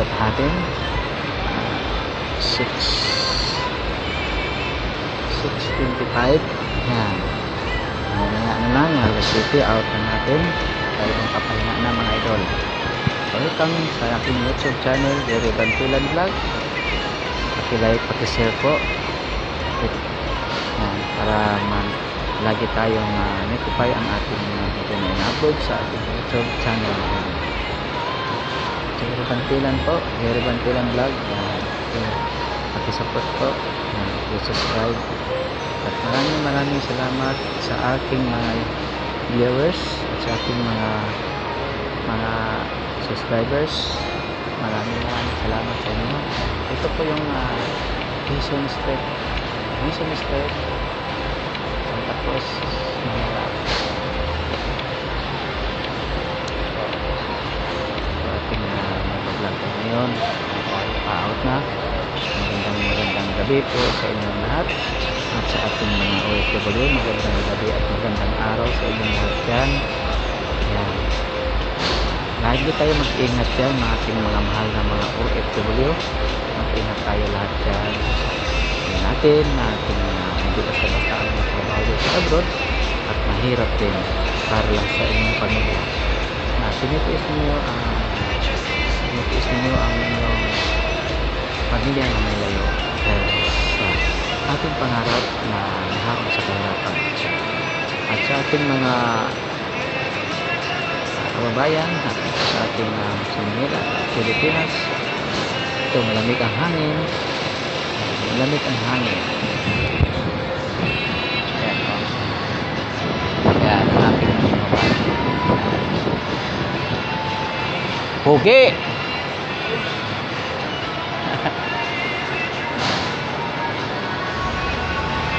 out natin 6 6.25 yan. Mamaya ano na yung alas 50 out na natin. Tayo ng kapahinga na mga idol. Welcome sa aking youtube channel Jerry Bantulan Vlog. Pakilike pakishare po. Yan, para man, lagi tayong uh, notify ang ating uh, ito na in-upload sa ating youtube channel. Jerry Bantulan po, Jerry Bantulan Vlog. Paki-support po. Yan. I-subscribe. At maraming maraming salamat sa aking mga viewers at sa aking mga mga subscribers. Maraming maraming salamat sa inyo. Ito po yung uh, Quezon Street. Quezon Street. Santa. So, ating uh, mag-vlog po ngayon. Pa-out na. Magandang magandang gabi po sa inyong lahat. At sa ating mga OFW magandang gabi at magandang araw sa inyong lahat dyan. Yan lagi tayo mag-ingat dyan mga ating mga mahal na mga OFW mag-ingat tayo lahat dyan. Yan natin na ating uh, hindi basta-basta ang trabaho sa abroad at mahirap din para lang sa inyong pamilya. Na tinitiis ninyo ang tinitiis ninyo ang inyong pamilya na may layo. Dahil sa ating pangarap na nahaong sa kahirapan at sa ating mga kababayan at sa ating uh, sa Manila, Pilipinas ito malamig ang hangin. Malamig ang hangin. Ayan!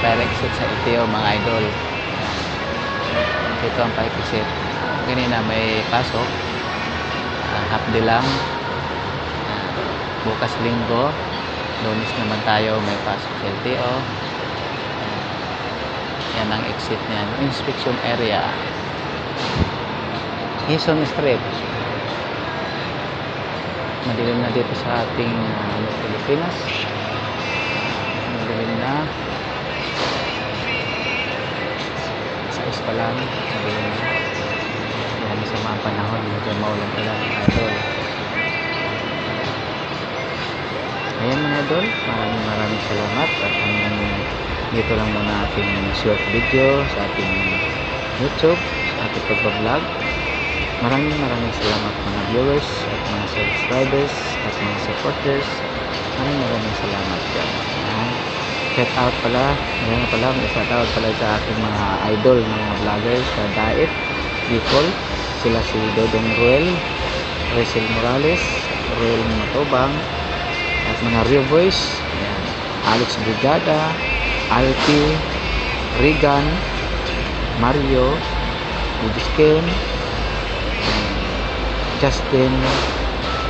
Shoot sa LTO mga idol. Ito ang pakikisit. Kanina may pasok uh, half day lang. Uh, bukas linggo. Lunes naman tayo may pasok sa LTO uh, yan ang exit niyan. Inspection area. Quezon Street. Madilim na dito sa ating uh, Pilipinas is pa lang madilim na dahil sa mga panahon medyo maulan pa lang mga idol. Ayan mga idol. Maraming maraming salamat. At hanggang dito lang muna ating short video sa ating youtube sa ating pagbablog. Maraming maraming salamat mga viewers at mga subscribers at mga supporters. Maraming maraming salamat. Ayan shout out pala ngayon pala may shout out pala sa aking mga idol mga vloggers sa Daet Bicol sila si Dodong Ruel Rachel Morales Ruel Matobang at mga Rio Boys ayan. Alex Brigada Alpi Regan Mario Budisken Justin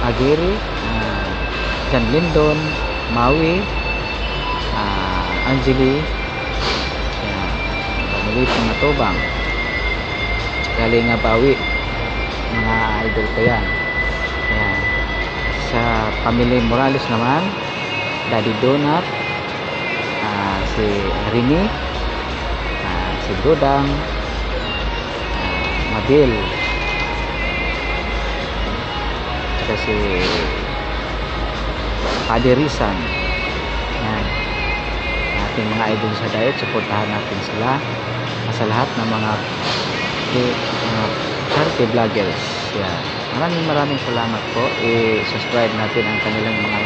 Aguirre uh, Jan Lindon Maui Angeli. Yan pamilit ng matubang. Galing nga bawi. Mga idol ko yan. Yan sa pamilya Morales naman Daddy Donut uh, si Rini uh, si Dodang uh, Mabil saka si yan ating mga idol sa diet. Supportahan natin sila sa lahat ng mga mga charity vloggers. Yan. Maraming maraming salamat po. I-subscribe natin ang kanilang mga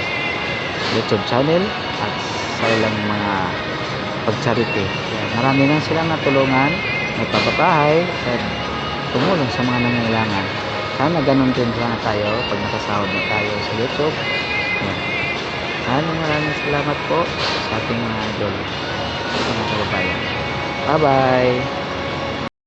youtube channel at sa ilang mga pag-charity. Yan. marami nang silang natulungan nagpapapahay at tumulong sa mga nangangailangan. Sana ganun din sana tayo pag nakasahod na tayo sa youtube. Yan. Maraming maraming salamat po sa ating mga idol. Mga kababayan. Bye bye